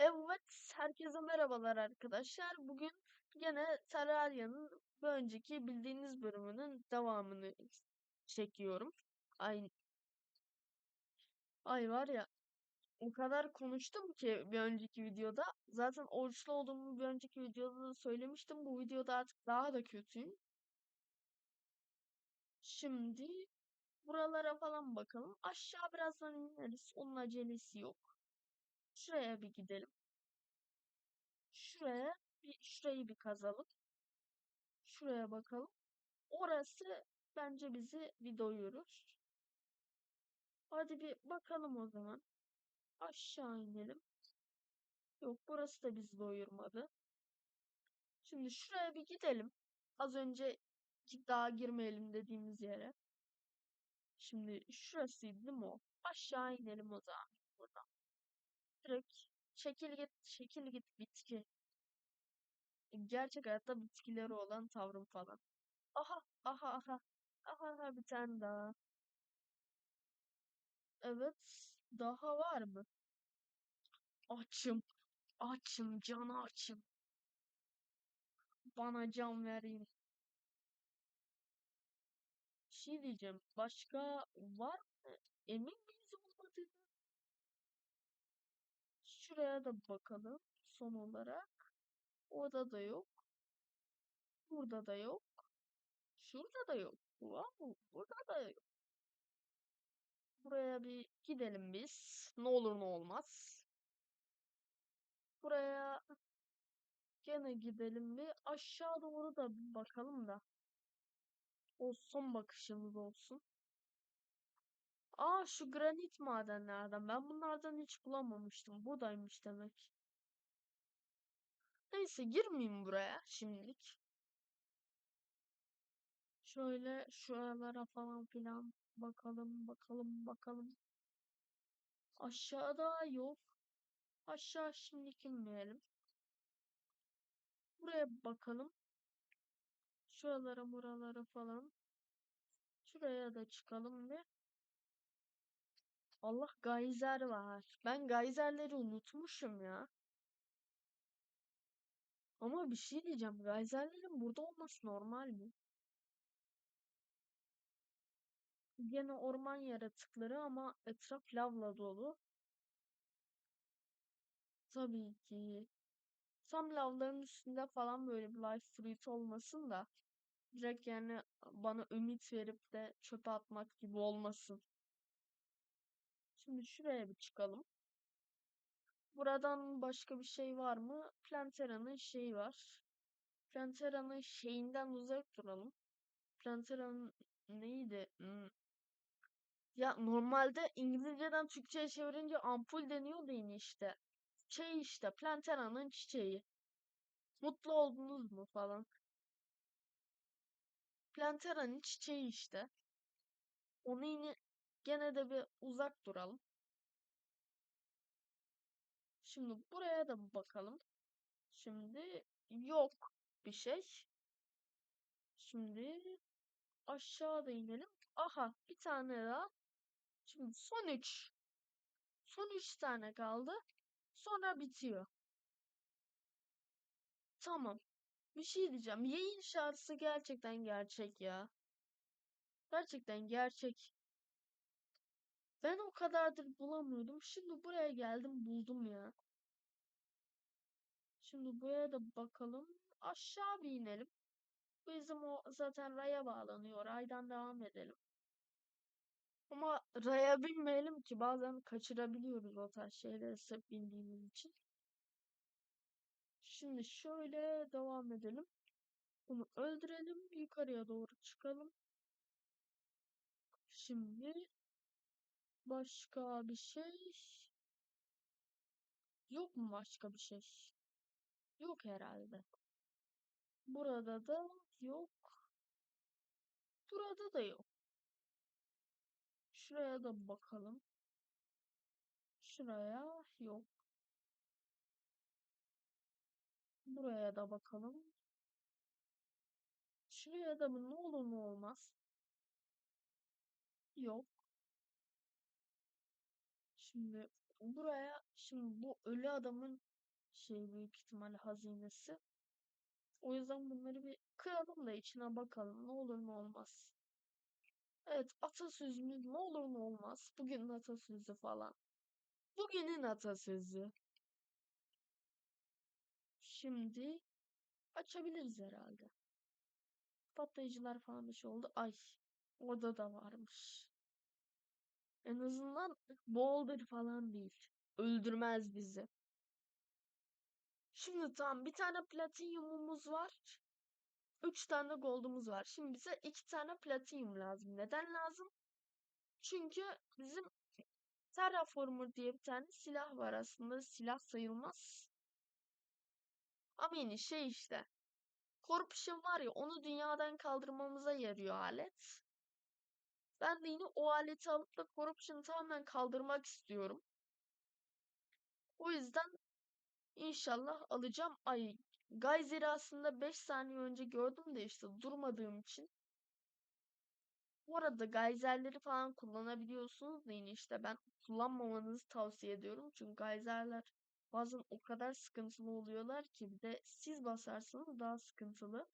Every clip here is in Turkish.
Evet, herkese merhabalar arkadaşlar. Bugün gene Terraria'nın bir önceki bildiğiniz bölümünün devamını çekiyorum. Ay, ay var ya o kadar konuştum ki bir önceki videoda. Zaten oruçlu olduğumu bir önceki videoda da söylemiştim. Bu videoda artık daha da kötüyüm. Şimdi buralara falan bakalım. Aşağı birazdan ineriz. Onun acelesi yok. Şuraya bir gidelim. Şuraya bir şurayı bir kazalım. Şuraya bakalım. Orası bence bizi bir doyurur. Hadi bir bakalım o zaman. Aşağı inelim. Yok burası da bizi doyurmadı. Şimdi şuraya bir gidelim. Az önce daha girmeyelim dediğimiz yere. Şimdi şurasıydı değil mi o? Aşağı inelim o zaman buradan. Direkt çekil git, çekil git bitki. Gerçek hayatta bitkileri olan tavrım falan. Aha, aha, aha. Aha, aha bir tane daha. Evet, daha var mı? Açım, açım, canı açım. Bana can verin. Bir şey diyeceğim. Başka var mı? Emin miyiz olmadığını? Şuraya da bakalım. Son olarak. Orada da yok. Burada da yok. Şurada da yok. Wow, burada da yok. Buraya bir gidelim biz. Ne olur ne olmaz. Buraya gene gidelim bir. Aşağı doğru da bir bakalım da. O son bakışımız olsun. Aa şu granit madenlerden. Ben bunlardan hiç bulamamıştım. Buradaymış demek. Neyse girmeyeyim buraya şimdilik. Şöyle şuralara falan filan bakalım bakalım bakalım. Aşağıda yok. Aşağı şimdilik inmeyelim. Buraya bakalım. Şuralara buralara falan. Şuraya da çıkalım bir. Allah gayzer var. Ben gayzerleri unutmuşum ya. Ama bir şey diyeceğim. Gayzerlerin burada olması normal mi? Gene orman yaratıkları ama etraf lavla dolu. Tabii ki. Tam lavların üstünde falan böyle bir life fruit olmasın da direkt yani bana ümit verip de çöpe atmak gibi olmasın. Şimdi şuraya bir çıkalım. Buradan başka bir şey var mı? Plantera'nın şeyi var. Plantera'nın şeyinden uzak duralım. Plantera'nın neydi? Hmm. Ya normalde İngilizceden Türkçe'ye çevirince ampul deniyor da yine işte. Şey işte Plantera'nın çiçeği. Mutlu oldunuz mu falan. Plantera'nın çiçeği işte. Onu yine gene de bir uzak duralım. Şimdi buraya da bakalım. Şimdi yok bir şey. Şimdi aşağıda inelim. Aha bir tane daha. Şimdi son 3. Son 3 tane kaldı. Sonra bitiyor. Tamam. Bir şey diyeceğim. Yayın şarkısı gerçekten gerçek ya. Gerçekten gerçek. Ben o kadardır bulamıyordum. Şimdi buraya geldim buldum ya. Şimdi buraya da bakalım. Aşağı bir inelim. Bizim o zaten raya bağlanıyor. Raydan devam edelim. Ama raya binmeyelim ki bazen kaçırabiliyoruz o tarz şeyleri sırf bindiğimiz için. Şimdi şöyle devam edelim. Bunu öldürelim. Yukarıya doğru çıkalım. Şimdi başka bir şey yok mu başka bir şey? Yok herhalde. Burada da yok. Burada da yok. Şuraya da bakalım. Şuraya yok. Buraya da bakalım. Şuraya da mı ne olur mu olmaz. Yok. Şimdi buraya şimdi bu ölü adamın şey büyük ihtimalle hazinesi. O yüzden bunları bir kıralım da içine bakalım. Ne olur ne olmaz. Evet atasözümüz ne olur ne olmaz. Bugünün atasözü falan. Bugünün atasözü. Şimdi açabiliriz herhalde. Patlayıcılar falan bir şey oldu. Ay orada da varmış. En azından boulder falan değil. Öldürmez bizi. Şimdi tamam bir tane platinyumumuz var. Üç tane gold'umuz var. Şimdi bize iki tane platinyum lazım. Neden lazım? Çünkü bizim Terraformer diye bir tane silah var aslında. Silah sayılmaz. Ama yine şey işte. Corruption var ya onu dünyadan kaldırmamıza yarıyor alet. Ben de yine o aleti alıp da Corruption'ı tamamen kaldırmak istiyorum. O yüzden inşallah alacağım. Ay Geyser'i aslında 5 saniye önce gördüm de işte durmadığım için. Bu arada geyserleri falan kullanabiliyorsunuz da yine işte ben kullanmamanızı tavsiye ediyorum. Çünkü geyserler bazen o kadar sıkıntılı oluyorlar ki bir de siz basarsanız daha sıkıntılı.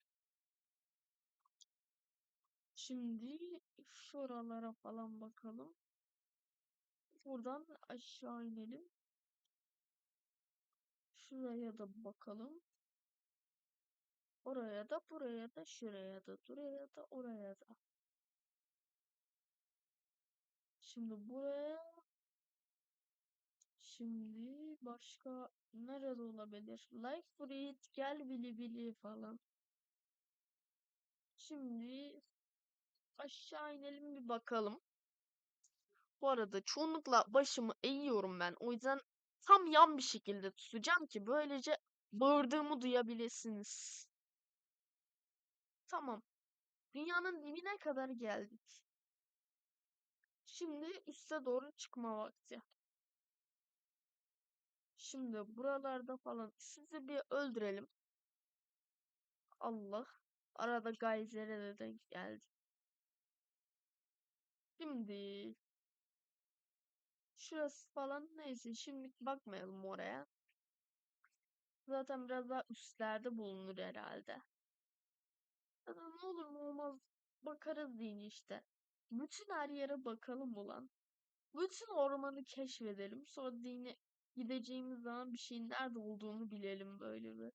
Şimdi şuralara falan bakalım. Buradan aşağı inelim. Şuraya da bakalım. Oraya da buraya da şuraya da buraya da oraya da. Şimdi buraya Şimdi başka nerede olabilir? Like Fruit, gel bili bili falan. Şimdi aşağı inelim bir bakalım. Bu arada çoğunlukla başımı eğiyorum ben. O yüzden tam yan bir şekilde tutacağım ki böylece bağırdığımı duyabilirsiniz. Tamam. Dünyanın dibine kadar geldik. Şimdi üste doğru çıkma vakti. Şimdi buralarda falan sizi bir öldürelim. Allah. Arada Geyser'e de denk geldi. Şimdi şurası falan neyse şimdi bakmayalım oraya. Zaten biraz daha üstlerde bulunur herhalde. Ne olur ne olmaz bakarız deyin işte. Bütün her yere bakalım ulan. Bütün ormanı keşfedelim. Sonra dini gideceğimiz zaman bir şeyin nerede olduğunu bilelim böyle bir.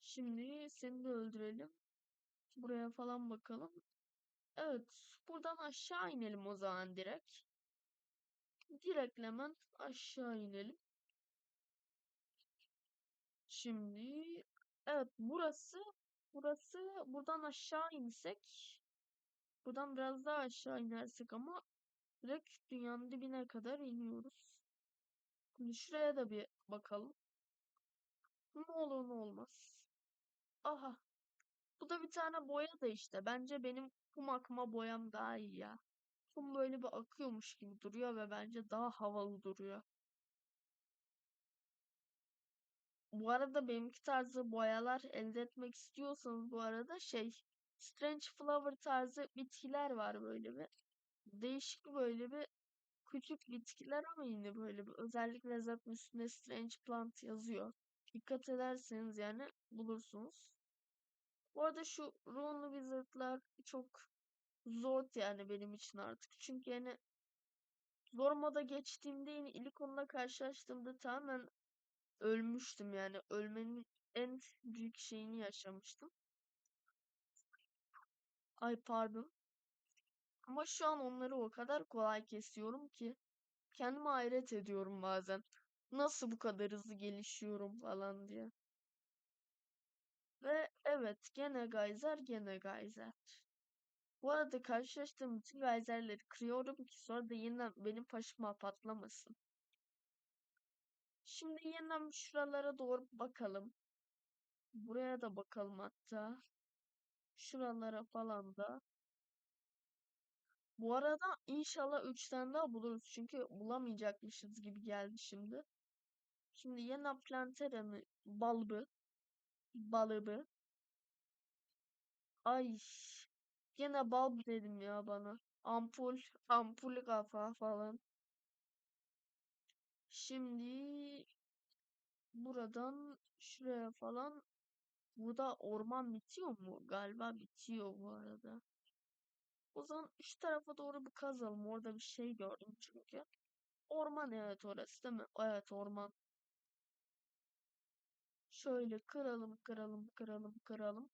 Şimdi seni de öldürelim. Buraya falan bakalım. Evet. Buradan aşağı inelim o zaman direkt. Direkt hemen aşağı inelim. Şimdi evet burası burası buradan aşağı insek buradan biraz daha aşağı inersek ama direkt dünyanın dibine kadar iniyoruz. Şimdi şuraya da bir bakalım. Ne olur ne olmaz. Aha. Bu da bir tane boya da işte. Bence benim kum akma boyam daha iyi ya. Kum böyle bir akıyormuş gibi duruyor ve bence daha havalı duruyor. Bu arada benimki tarzı boyalar elde etmek istiyorsanız bu arada şey Strange Flower tarzı bitkiler var böyle bir. Değişik böyle bir küçük bitkiler ama yine böyle bir özellikle zaten üstünde Strange Plant yazıyor. Dikkat ederseniz yani bulursunuz. Bu arada şu Rune Wizard'lar çok zor yani benim için artık. Çünkü yani zor moda geçtiğimde yine ilk onunla karşılaştığımda tamamen ölmüştüm yani. Ölmenin en büyük şeyini yaşamıştım. Ay pardon. Ama şu an onları o kadar kolay kesiyorum ki kendime hayret ediyorum bazen. Nasıl bu kadar hızlı gelişiyorum falan diye. Ve evet gene geyser gene geyser. Bu arada karşılaştığım bütün geyserleri kırıyorum ki sonra da yeniden benim başıma patlamasın. Şimdi yeniden şuralara doğru bakalım. Buraya da bakalım hatta. Şuralara falan da. Bu arada inşallah 3 tane daha buluruz. Çünkü bulamayacakmışız gibi geldi şimdi. Şimdi yeniden Plantera'nın balbı. Balıbı. Ay. Gene bulb dedim ya bana. Ampul. Ampul kafa falan. Şimdi buradan şuraya falan burada orman bitiyor mu? Galiba bitiyor bu arada. O zaman şu tarafa doğru bir kazalım. Orada bir şey gördüm çünkü. Orman evet orası değil mi? Evet orman. Şöyle kıralım kıralım kıralım kıralım.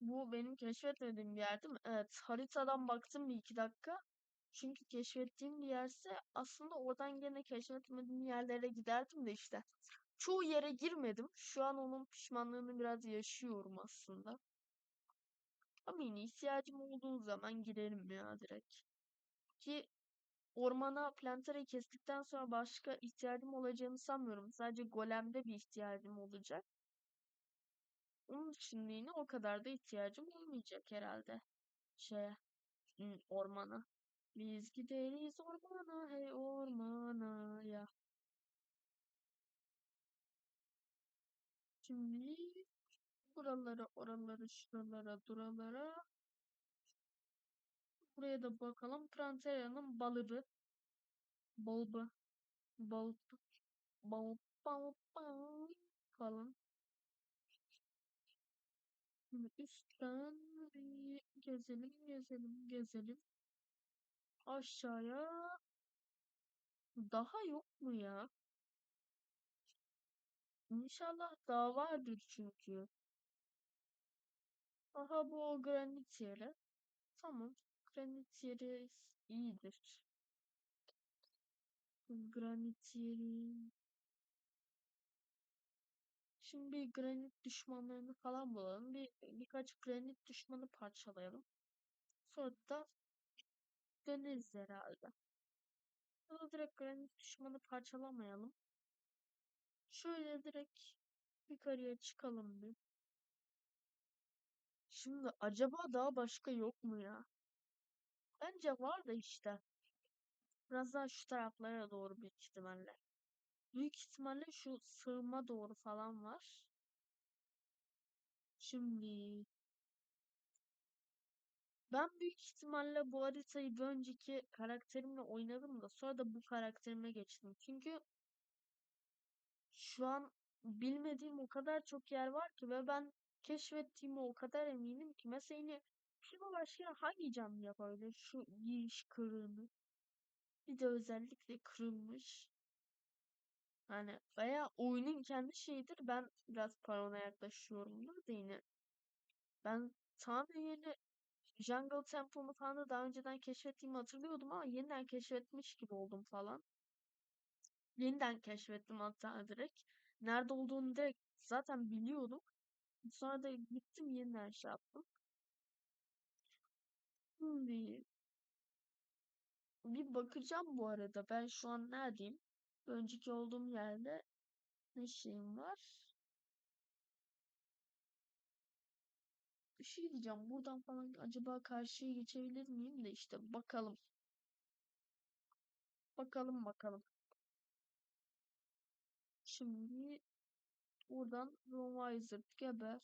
Bu benim keşfetmediğim bir yer değil mi? Evet haritadan baktım bir iki dakika. Çünkü keşfettiğim bir yerse aslında oradan gene keşfetmediğim yerlere giderdim de işte. Çoğu yere girmedim. Şu an onun pişmanlığını biraz yaşıyorum aslında. Ama yine ihtiyacım olduğu zaman girerim ya direkt. Ki ormana planterayı kestikten sonra başka ihtiyacım olacağını sanmıyorum. Sadece golemde bir ihtiyacım olacak. Onun dışında yine o kadar da ihtiyacım olmayacak herhalde. Şeye, ormana. Biz gideriz ormana, hey ormana ya. Şimdi buralara, oralara, şuralara, duralara. Buraya da bakalım. Plantera'nın balığı. Bulbu. Bulb. Bulb. Bulb. Bulb. Falan. Şimdi üstten gezelim, gezelim, gezelim. Aşağıya daha yok mu ya? İnşallah daha vardır çünkü. Aha bu o granit yeri. Tamam. Granit yeri iyidir. Granit yeri. Şimdi bir granit düşmanlarını falan bulalım. Bir birkaç granit düşmanı parçalayalım. Sonra da döneriz herhalde. Ya da direkt granit düşmanı parçalamayalım. Şöyle direkt yukarıya çıkalım bir. Şimdi acaba daha başka yok mu ya? Bence var da işte. Biraz daha şu taraflara doğru büyük ihtimalle. Büyük ihtimalle şu sığma doğru falan var. Şimdi ben büyük ihtimalle bu haritayı bir önceki karakterimle oynadım da sonra da bu karakterime geçtim. Çünkü şu an bilmediğim o kadar çok yer var ki ve ben keşfettiğime o kadar eminim ki. Mesela yine şuna başka hangi cam yapabilir? Şu giriş kırığını. Bir de özellikle kırılmış. Hani veya oyunun kendi şeyidir. Ben biraz parona yaklaşıyorumdur da yine. Ben tamamen yeni Jungle Temple'ını falan da daha önceden keşfettiğimi hatırlıyordum ama yeniden keşfetmiş gibi oldum falan. Yeniden keşfettim hatta direkt. Nerede olduğunu direkt zaten biliyordum. Sonra da gittim yeniden şey yaptım. Şimdi bir bakacağım bu arada. Ben şu an neredeyim? Önceki olduğum yerde ne şeyim var? Bir şey diyeceğim. Buradan falan acaba karşıya geçebilir miyim de işte bakalım. Bakalım bakalım. Şimdi buradan Romizer geber.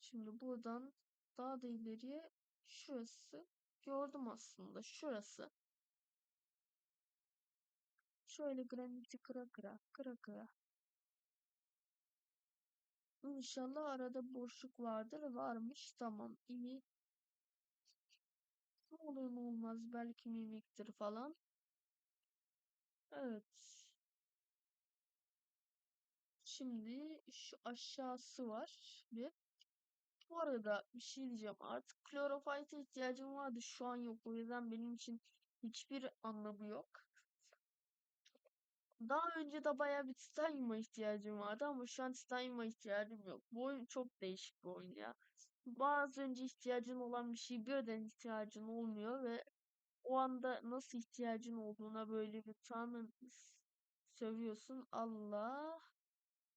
Şimdi buradan daha da ileriye şurası gördüm aslında şurası. Şöyle graniti kıra kıra kıra kıra. İnşallah arada boşluk vardır. Varmış. Tamam. iyi. Ne olur ne olmaz. Belki mimiktir falan. Evet. Şimdi şu aşağısı var. Bir. Bu arada bir şey diyeceğim. Artık klorofite ihtiyacım vardı. Şu an yok. O yüzden benim için hiçbir anlamı yok. Daha önce de bayağı bir titanyuma ihtiyacım vardı ama şu an titanyuma ihtiyacım yok. Bu oyun çok değişik bir oyun ya. Bazı önce ihtiyacın olan bir şey birden ihtiyacın olmuyor ve o anda nasıl ihtiyacın olduğuna böyle bir tamamen sövüyorsun. Allah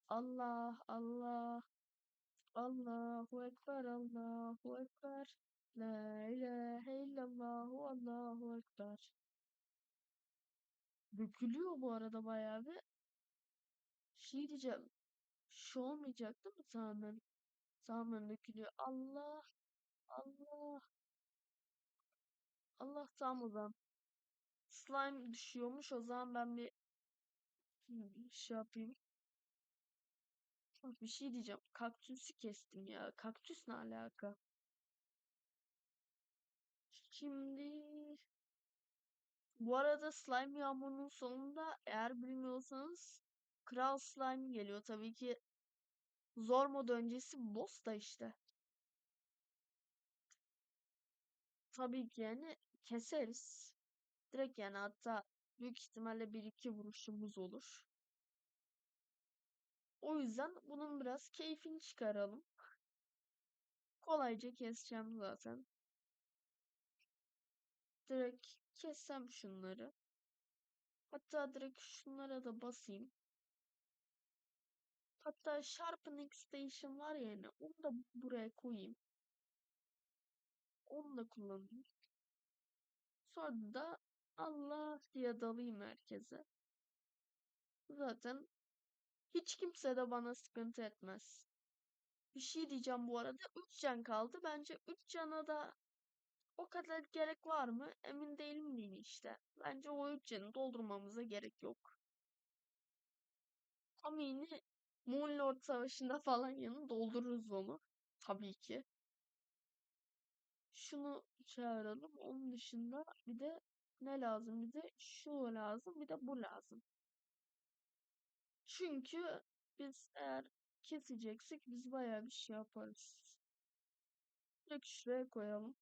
Allah Allah Allahu Ekber Allahu Ekber La ilahe illallahu Allahu Ekber Dökülüyor bu arada bayağı bir. Şey diyeceğim. Şu olmayacak değil mi tamamen? Tamamen dökülüyor. Allah Allah Allah tamam o zaman. Slime düşüyormuş. O zaman ben bir şey yapayım. Bir şey diyeceğim. Kaktüsü kestim ya. Kaktüs ne alaka? Şimdi bu arada slime yağmurunun sonunda eğer bilmiyorsanız Kral Slime geliyor. Tabii ki zor mod öncesi boss da işte. Tabii ki yani keseriz. Direkt yani hatta büyük ihtimalle bir iki vuruşumuz olur. O yüzden bunun biraz keyfini çıkaralım. Kolayca keseceğim zaten. Direkt kessem şunları. Hatta direkt şunlara da basayım. Hatta Sharpening Station var ya yani onu da buraya koyayım. Onu da kullanayım. Sonra da Allah diye dalayım herkese. Zaten hiç kimse de bana sıkıntı etmez. Bir şey diyeceğim bu arada. 3 can kaldı. Bence 3 cana da o kadar gerek var mı? Emin değilim değil işte. Bence o 3 canı doldurmamıza gerek yok. Ama yine Moonlord Savaşı'nda falan yanı doldururuz onu. Tabii ki. Şunu çağıralım. Onun dışında bir de ne lazım? Bir de şu lazım. Bir de bu lazım. Çünkü biz eğer keseceksek biz bayağı bir şey yaparız. Direkt şuraya koyalım.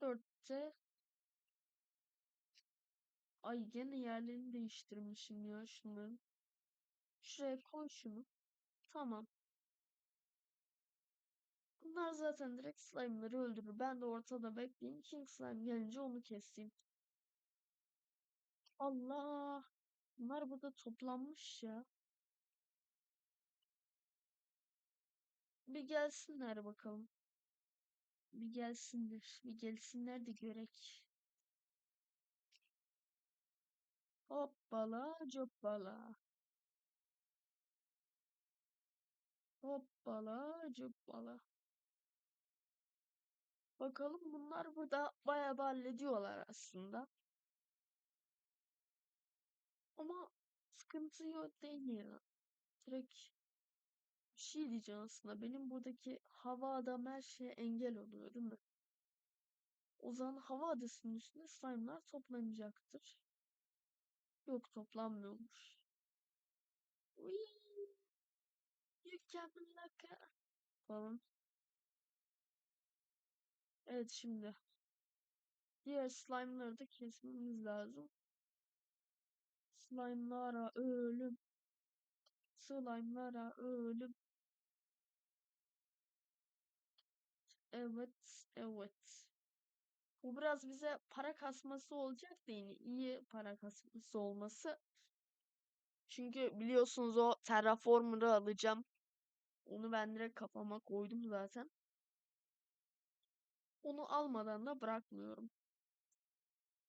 Dörtte Ay gene yerlerini değiştirmişim ya şunların. Şuraya koy şunu. Tamam. Bunlar zaten direkt slime'ları öldürür. Ben de ortada bekleyeyim. King slime gelince onu keseyim. Allah! Bunlar burada toplanmış ya. Bir gelsinler bakalım. Bir gelsinler. Bir gelsinler de görek. Hoppala coppala. Hoppala coppala. Bakalım bunlar burada bayağı bir hallediyorlar aslında. Ama sıkıntı yok değil ya. Direkt bir şey diyeceğim aslında. Benim buradaki hava adam her şeye engel oluyor değil mi? O zaman hava adasının üstünde slime'lar toplanacaktır. Yok toplanmıyormuş. Uy, Mükemmel falan. Evet şimdi. Diğer slime'ları da kesmemiz lazım. Slime'lara ölüm. Slime'lara ölüm. Evet, evet. Bu biraz bize para kasması olacak yine iyi para kasması olması. Çünkü biliyorsunuz o Terraformer'ı alacağım. Onu ben direkt kafama koydum zaten. Onu almadan da bırakmıyorum.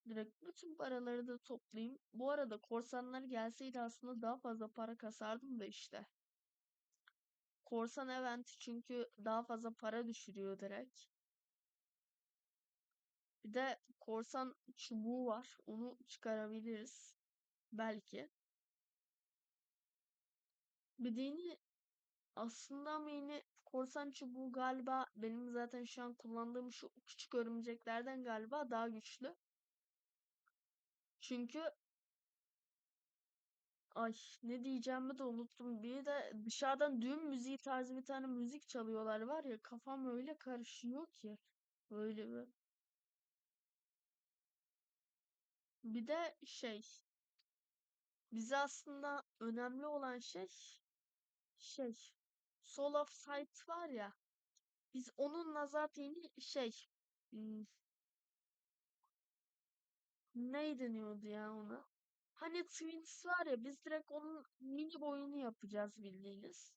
Direkt bütün paraları da toplayayım. Bu arada korsanlar gelseydi aslında daha fazla para kasardım da işte. Korsan eventi çünkü daha fazla para düşürüyor direkt. Bir de korsan çubuğu var. Onu çıkarabiliriz. Belki. Bir de yine aslında ama yine korsan çubuğu galiba benim zaten şu an kullandığım şu küçük örümceklerden galiba daha güçlü. Çünkü ay ne diyeceğimi de unuttum. Bir de dışarıdan düğün müziği tarzı bir tane müzik çalıyorlar var ya kafam öyle karışıyor ki. Böyle bir. Bir de şey bize aslında önemli olan şey şey Soul of Sight var ya biz onunla zaten şey ne deniyordu ya ona? Hani Twins var ya biz direkt onun mini boyunu yapacağız bildiğiniz.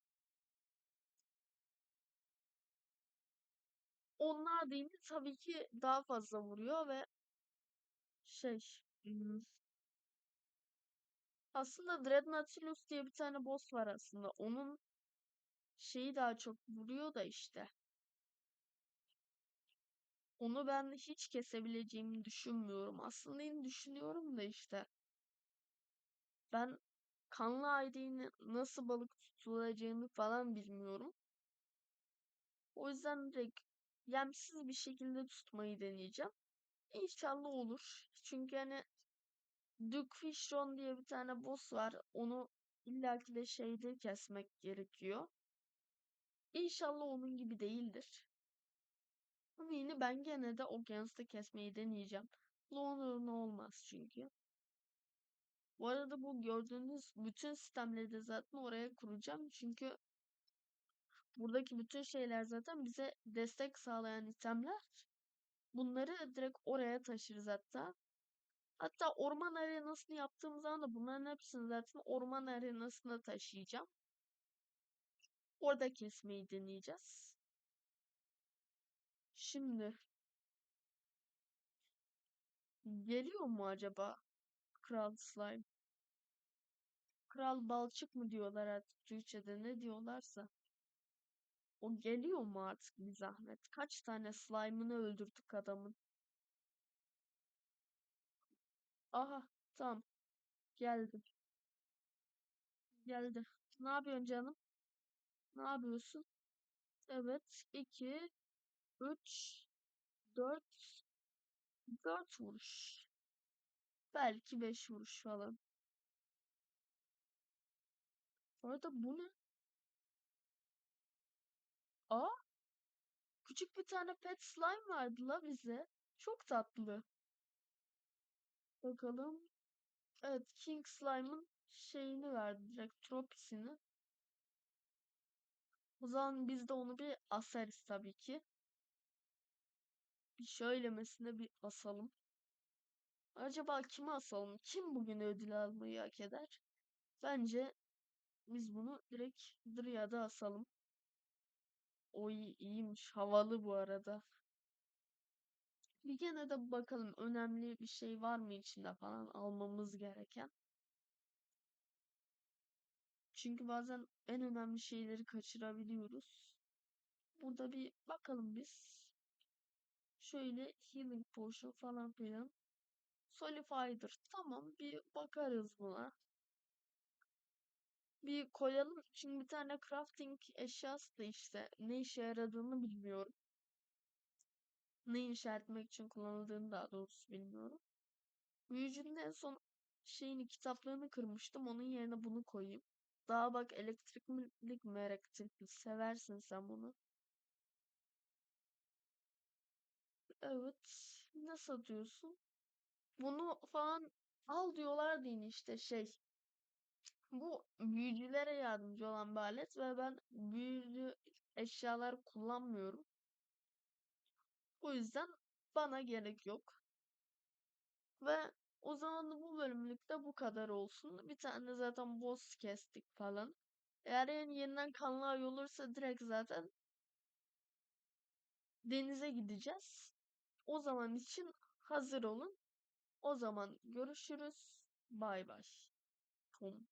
Onlar yine tabii ki daha fazla vuruyor ve şey hmm, aslında Dread diye bir tane boss var aslında. Onun şeyi daha çok vuruyor da işte. Onu ben hiç kesebileceğimi düşünmüyorum. Aslında yine düşünüyorum da işte. Ben kanlı aileyi nasıl balık tutulacağını falan bilmiyorum. O yüzden direkt yemsiz bir şekilde tutmayı deneyeceğim. İnşallah olur. Çünkü hani Duke Fishron diye bir tane boss var. Onu illaki de şeyde kesmek gerekiyor. İnşallah onun gibi değildir. Ama yine ben gene de Okyanus'ta kesmeyi deneyeceğim. Ne olmaz çünkü. Bu arada bu gördüğünüz bütün sistemleri de zaten oraya kuracağım. Çünkü buradaki bütün şeyler zaten bize destek sağlayan itemler. Bunları direkt oraya taşırız hatta. Hatta orman arenasını yaptığım zaman da bunların hepsini zaten orman arenasına taşıyacağım. Orada kesmeyi deneyeceğiz. Şimdi geliyor mu acaba Kral Slime? Kral Balçık mı diyorlar artık Türkçe'de ne diyorlarsa. O geliyor mu artık bir zahmet? Kaç tane slime'ını öldürdük adamın. Aha tamam geldi. Geldi. Ne yapıyorsun canım? Ne yapıyorsun? Evet 2 3 4 4 vuruş. Belki 5 vuruş falan. Bu arada bu ne? Aa! Küçük bir tane pet slime vardı la bize. Çok tatlı. Bakalım. Evet King Slime'ın şeyini verdi direkt tropisini. O zaman biz de onu bir asarız tabii ki. Bir şöylemesine bir asalım. Acaba kime asalım? Kim bugün ödül almayı hak eder? Bence biz bunu direkt Dryad'a asalım. O iyi, iyiymiş. Havalı bu arada. Bir gene de bakalım önemli bir şey var mı içinde falan almamız gereken. Çünkü bazen en önemli şeyleri kaçırabiliyoruz. Burada bir bakalım biz. Şöyle healing potion falan filan. Solifier. Tamam bir bakarız buna. Bir koyalım. Çünkü bir tane crafting eşyası da işte ne işe yaradığını bilmiyorum. Ne inşa etmek için kullanıldığını daha doğrusu bilmiyorum. Büyücünün en son şeyini kitaplarını kırmıştım. Onun yerine bunu koyayım. Daha bak elektriklik mi elektrikli seversin sen bunu. Evet. Ne satıyorsun? Bunu falan al diyorlar yine işte şey. Bu büyücülere yardımcı olan bir alet ve ben büyücü eşyalar kullanmıyorum. O yüzden bana gerek yok. Ve o zaman da bu bölümlükte bu kadar olsun. Bir tane zaten boss kestik falan. Eğer yani yeniden kanlı ay olursa direkt zaten denize gideceğiz. O zaman için hazır olun. O zaman görüşürüz. Bay bay. Tom.